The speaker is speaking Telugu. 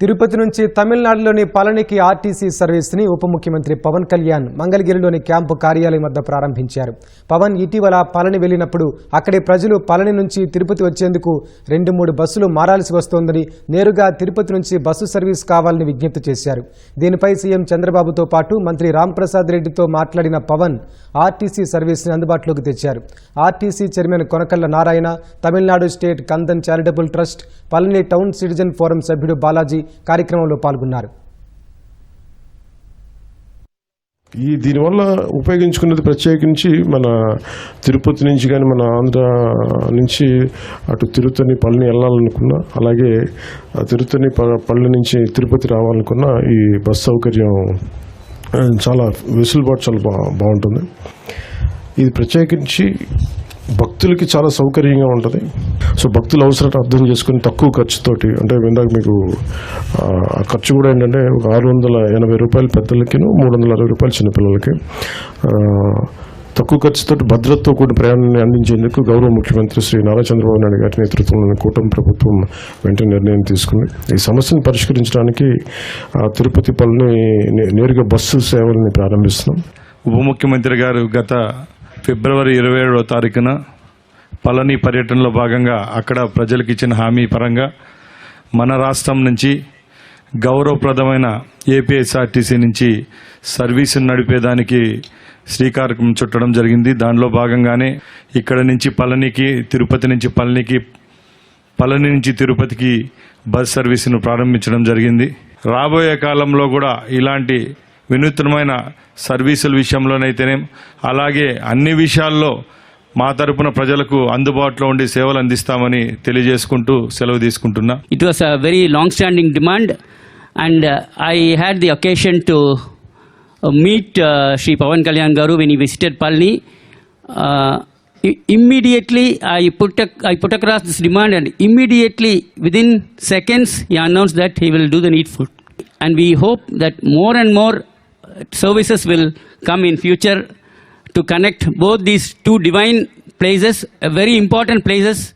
తిరుపతి నుంచి తమిళనాడులోని పళనికి ఆర్టీసీ సర్వీస్ని ఉప ముఖ్యమంత్రి పవన్ కళ్యాణ్ మంగళగిరిలోని క్యాంపు కార్యాలయం వద్ద ప్రారంభించారు. పవన్ ఇటీవల పళని వెళ్ళినప్పుడు అక్కడి ప్రజలు పళని నుంచి తిరుపతి వచ్చేందుకు రెండు మూడు బస్సులు మారాల్సి వస్తోందని నేరుగా తిరుపతి నుంచి బస్సు సర్వీస్ కావాలని విజ్ఞప్తి చేశారు. దీనిపై సీఎం చంద్రబాబుతో పాటు మంత్రి రాంప్రసాద్ రెడ్డితో మాట్లాడిన పవన్ ఆర్టీసీ సర్వీస్ని అందుబాటులోకి తెచ్చారు. RTC chairman Konakalla Narayana Tamil Nadu state Kandan charitable trust Palani town citizen forum సభ్యుడు బాలాజీ కార్యక్రమంలో పాల్గొన్నారు. ఈ దీనివల్ల ఉపయోగించుకున్నది ప్రత్యేకించి మన తిరుపతి నుంచి కానీ మన ఆంధ్ర నుంచి అటు తిరుపతిని పళ్ళని వెళ్ళాలనుకున్నా అలాగే తిరుపతిని ప- పళ్ళ నుంచి తిరుపతి రావాలనుకున్నా ఈ బస్ సౌకర్యం చాలా వెసులుబాటు చాలా బా బాగుంటుంది. ఇది ప్రత్యేకించి భక్తులకి చాలా సౌకర్యంగా ఉంటుంది. సో భక్తుల అవసరాన్ని అర్థం చేసుకుని తక్కువ ఖర్చుతోటి అంటే ఇందాక మీకు ఆ, ఖర్చు కూడా ఏంటంటే ఒక ఆరు వందల ఎనభై రూపాయలు పెద్దలకి మూడు వందల అరవై రూపాయలు చిన్నపిల్లలకి. తక్కువ ఖర్చుతో భద్రతతో కూడిన ప్రయాణాన్ని అందించేందుకు గౌరవ ముఖ్యమంత్రి శ్రీ నారా చంద్రబాబు నాయుడు గారి నేతృత్వంలోని కూటమి ప్రభుత్వం వెంటనే నిర్ణయం తీసుకుంది. ఈ సమస్యను పరిష్కరించడానికి ఆ, తిరుపతి పల్లిని నే- నేరుగా బస్సు సేవల్ని ప్రారంభిస్తున్నాం. ఉప ముఖ్యమంత్రి గారు గత ఫిబ్రవరి ఇరవై ఏడవ తారీఖున పళని పర్యటనలో భాగంగా అక్కడ ప్రజలకు ఇచ్చిన హామీ పరంగా మన రాష్ట్రం నుంచి గౌరవప్రదమైన ఏపీఎస్ఆర్టీసీ నుంచి సర్వీసును నడిపేదానికి శ్రీకారం చుట్టడం జరిగింది. దానిలో భాగంగానే ఇక్కడ నుంచి పళనికి తిరుపతి నుంచి పళనికి పళని నుంచి తిరుపతికి బస్ సర్వీసును ప్రారంభించడం జరిగింది. రాబోయే కాలంలో కూడా ఇలాంటి వినూత్నమైన సర్వీసుల విషయంలోనైతేనే అలాగే అన్ని విషయాల్లో మా తరపున ప్రజలకు అందుబాటులో ఉండి సేవలు అందిస్తామని తెలియజేసుకుంటూ సెలవు తీసుకుంటున్నా. It was a very long standing demand and I had the occasion to meet Shri Pavan Kalyan garu when he visited Palani immediately I put I put across this demand and immediately within seconds he announce that he will do the neat food and we hope that more and more services will come in future to connect both these two divine places, uh, very important places